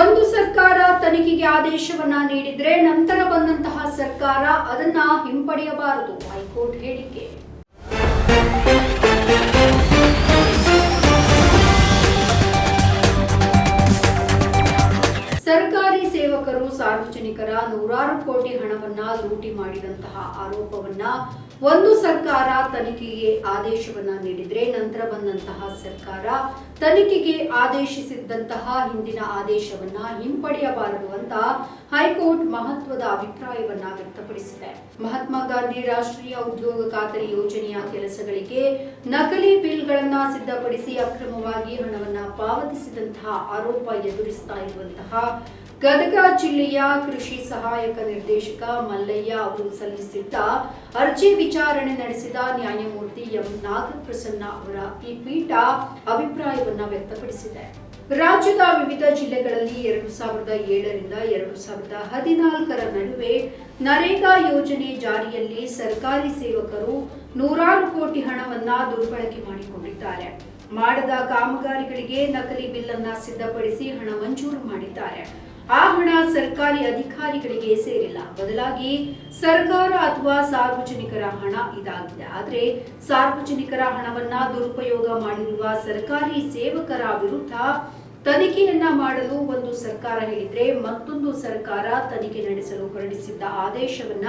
ಒಂದು ಸರ್ಕಾರ ತನಿಖೆಗೆ ಆದೇಶವನ್ನ ನೀಡಿದ್ರೆ ನಂತರ ಬಂದಂತಹ ಸರ್ಕಾರ ಅದನ್ನ ಹಿಂಪಡೆಯಬಾರದು. ಹೈಕೋರ್ಟ್ ಹೇಳಿಕೆ. ಸರ್ಕಾರಿ ಸೇವಕರು ಸಾರ್ವಜನಿಕರ ನೂರಾರು ಕೋಟಿ ಹಣವನ್ನ ಲೂಟಿ ಮಾಡಿದಂತಹ ಆರೋಪವನ್ನ ಒಂದು ಸರ್ಕಾರ ತನಿಖೆಗೆ ಆದೇಶವನ್ನ ನೀಡಿದ್ರೆ ನಂತರ ಬಂದಂತಹ ಸರ್ಕಾರ ತನಿಖೆಗೆ ಆದೇಶಿಸಿದ್ದಂತಹ ಹಿಂದಿನ ಆದೇಶವನ್ನ ಹಿಂಪಡೆಯಬಾರದು ಅಂತ ಹೈಕೋರ್ಟ್ ಮಹತ್ವದ ಅಭಿಪ್ರಾಯವನ್ನ ವ್ಯಕ್ತಪಡಿಸಿದೆ. ಮಹಾತ್ಮ ಗಾಂಧಿ ರಾಷ್ಟ್ರೀಯ ಉದ್ಯೋಗ ಖಾತರಿ ಯೋಜನೆಯ ಕೆಲಸಗಳಿಗೆ ನಕಲಿ ಬಿಲ್ಗಳನ್ನ ಸಿದ್ಧಪಡಿಸಿ ಅಕ್ರಮವಾಗಿ ಹಣವನ್ನ ಪಾವತಿಸಿದಂತಹ ಆರೋಪ ಎದುರಿಸ್ತಾ ಇರುವಂತಹ ಗದಗ ಜಿಲ್ಲೆಯ ಕೃಷಿ ಸಹಾಯಕ ನಿರ್ದೇಶಕ ಮಲ್ಲಯ್ಯ ಅವರು ಸಲ್ಲಿಸಿದ್ದ ಅರ್ಜಿ ವಿಚಾರಣೆ ನಡೆಸಿದ ನ್ಯಾಯಮೂರ್ತಿ ಎಂ. ನಾಗಪ್ರಸನ್ನ ಅವರ ಈ ಪೀಠ ಅಭಿಪ್ರಾಯವನ್ನ ವ್ಯಕ್ತಪಡಿಸಿದೆ. ರಾಜ್ಯದ ವಿವಿಧ ಜಿಲ್ಲೆಗಳಲ್ಲಿ ಎರಡು ಸಾವಿರದ ಏಳರಿಂದ ಎರಡು ಸಾವಿರದ ಹದಿನಾಲ್ಕರ ನಡುವೆ ನರೇಗಾ ಯೋಜನೆ ಜಾರಿಯಲ್ಲಿ ಸರ್ಕಾರಿ ಸೇವಕರು ನೂರಾರು ಕೋಟಿ ಹಣವನ್ನ ದುರ್ಬಳಕೆ ಮಾಡಿಕೊಂಡಿದ್ದಾರೆ. ಮಾಡದ ಕಾಮಗಾರಿಗಳಿಗೆ ನಕಲಿ ಬಿಲ್ ಅನ್ನ ಸಿದ್ಧಪಡಿಸಿ ಹಣ ಮಂಜೂರು ಮಾಡಿದ್ದಾರೆ. ಆ ಹಣ ಸರ್ಕಾರಿ ಅಧಿಕಾರಿಗಳಿಗೆ ಸೇರಿಲ್ಲ. ಬದಲಾಗಿ ಸರ್ಕಾರ ಅಥವಾ ಸಾರ್ವಜನಿಕರ ಹಣ ಇದಾಗಿದೆ. ಆದರೆ ಸಾರ್ವಜನಿಕರ ಹಣವನ್ನ ದುರುಪಯೋಗ ಮಾಡಿರುವ ಸರ್ಕಾರಿ ಸೇವಕರ ವಿರುದ್ಧ ತನಿಖೆಯನ್ನ ಮಾಡಲು ಒಂದು ಸರ್ಕಾರ ಹೇಳಿದ್ರೆ ಮತ್ತೊಂದು ಸರ್ಕಾರ ತನಿಖೆ ನಡೆಸಲು ಹೊರಡಿಸಿದ್ದ ಆದೇಶವನ್ನ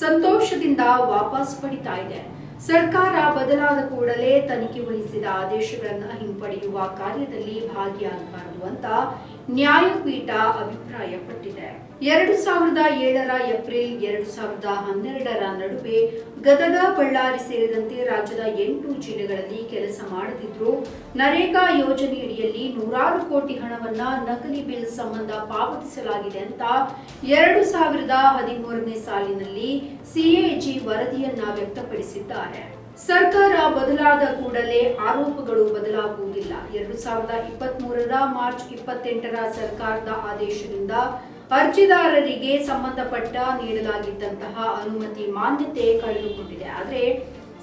ಸಂತೋಷದಿಂದ ವಾಪಸ್ ಪಡಿತಾ ಇದೆ. ಸರ್ಕಾರ ಬದಲಾದ ಕೂಡಲೇ ತನಿಖೆ ವಹಿಸಿದ ಆದೇಶಗಳನ್ನ ಹಿಂಪಡೆಯುವ ಕಾರ್ಯದಲ್ಲಿ ಭಾಗಿಯಾಗಬಾರದು ಅಂತ ನ್ಯಾಯಪೀಠ ಅಭಿಪ್ರಾಯಪಟ್ಟಿದೆ. ಎರಡು ಸಾವಿರದ ಏಳರ ಏಪ್ರಿಲ್ ಎರಡು ಸಾವಿರದ ಹನ್ನೆರಡರ ನಡುವೆ ಗದಗ, ಬಳ್ಳಾರಿ ಸೇರಿದಂತೆ ರಾಜ್ಯದ ಎಂಟು ಜಿಲ್ಲೆಗಳಲ್ಲಿ ಕೆಲಸ ಮಾಡುತ್ತಿದ್ರು ನರೇಗಾ ಯೋಜನೆಯಡಿಯಲ್ಲಿ ನೂರಾರು ಕೋಟಿ ಹಣವನ್ನ ನಕಲಿ ಬಿಲ್ ಸಂಬಂಧ ಪಾವತಿಸಲಾಗಿದೆ ಅಂತ ಎರಡು ಸಾವಿರದ ಹದಿಮೂರನೇ ಸಾಲಿನಲ್ಲಿ ಸಿಎಜಿ ವರದಿಯನ್ನ ವ್ಯಕ್ತಪಡಿಸಿದ್ದಾರೆ. ಸರ್ಕಾರ ಬದಲಾದ ಕೂಡಲೇ ಆರೋಪಗಳು ಬದಲಾಗುವುದಿಲ್ಲ. ಎರಡು ಸಾವಿರದ ಇಪ್ಪತ್ತ್ ಮೂರರ ಮಾರ್ಚ್ ಇಪ್ಪತ್ತೆಂಟರ ಸರ್ಕಾರದ ಆದೇಶದಿಂದ ಅರ್ಜಿದಾರರಿಗೆ ಸಂಬಂಧಪಟ್ಟ ನೀಡಲಾಗಿದ್ದಂತಹ ಅನುಮತಿ ಮಾನ್ಯತೆ ಕಳೆದುಕೊಂಡಿದೆ. ಆದರೆ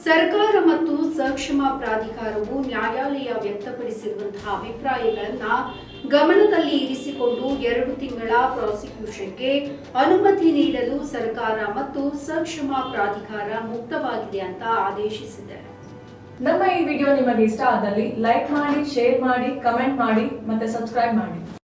ಸರ್ಕಾರ ಮತ್ತು ಸಕ್ಷಮ ಪ್ರಾಧಿಕಾರವು ನ್ಯಾಯಾಲಯ ವ್ಯಕ್ತಪಡಿಸಿರುವಂತಹ ಅಭಿಪ್ರಾಯಗಳನ್ನ ಗಮನದಲ್ಲಿ ಇರಿಸಿಕೊಂಡು ಎರಡು ತಿಂಗಳ ಪ್ರಾಸಿಕ್ಯೂಷನ್ಗೆ ಅನುಮತಿ ನೀಡಲು ಸರ್ಕಾರ ಮತ್ತು ಸಕ್ಷಮ ಪ್ರಾಧಿಕಾರ ಮುಕ್ತವಾಗಿದೆ ಅಂತ ಆದೇಶಿಸಿದೆ. ನಮ್ಮ ಈ ವಿಡಿಯೋ ನಿಮಗೆ ಇಷ್ಟ ಆದಲ್ಲಿ ಲೈಕ್ ಮಾಡಿ, ಶೇರ್ ಮಾಡಿ, ಕಮೆಂಟ್ ಮಾಡಿ ಮತ್ತೆ ಸಬ್ಸ್ಕ್ರೈಬ್ ಮಾಡಿ.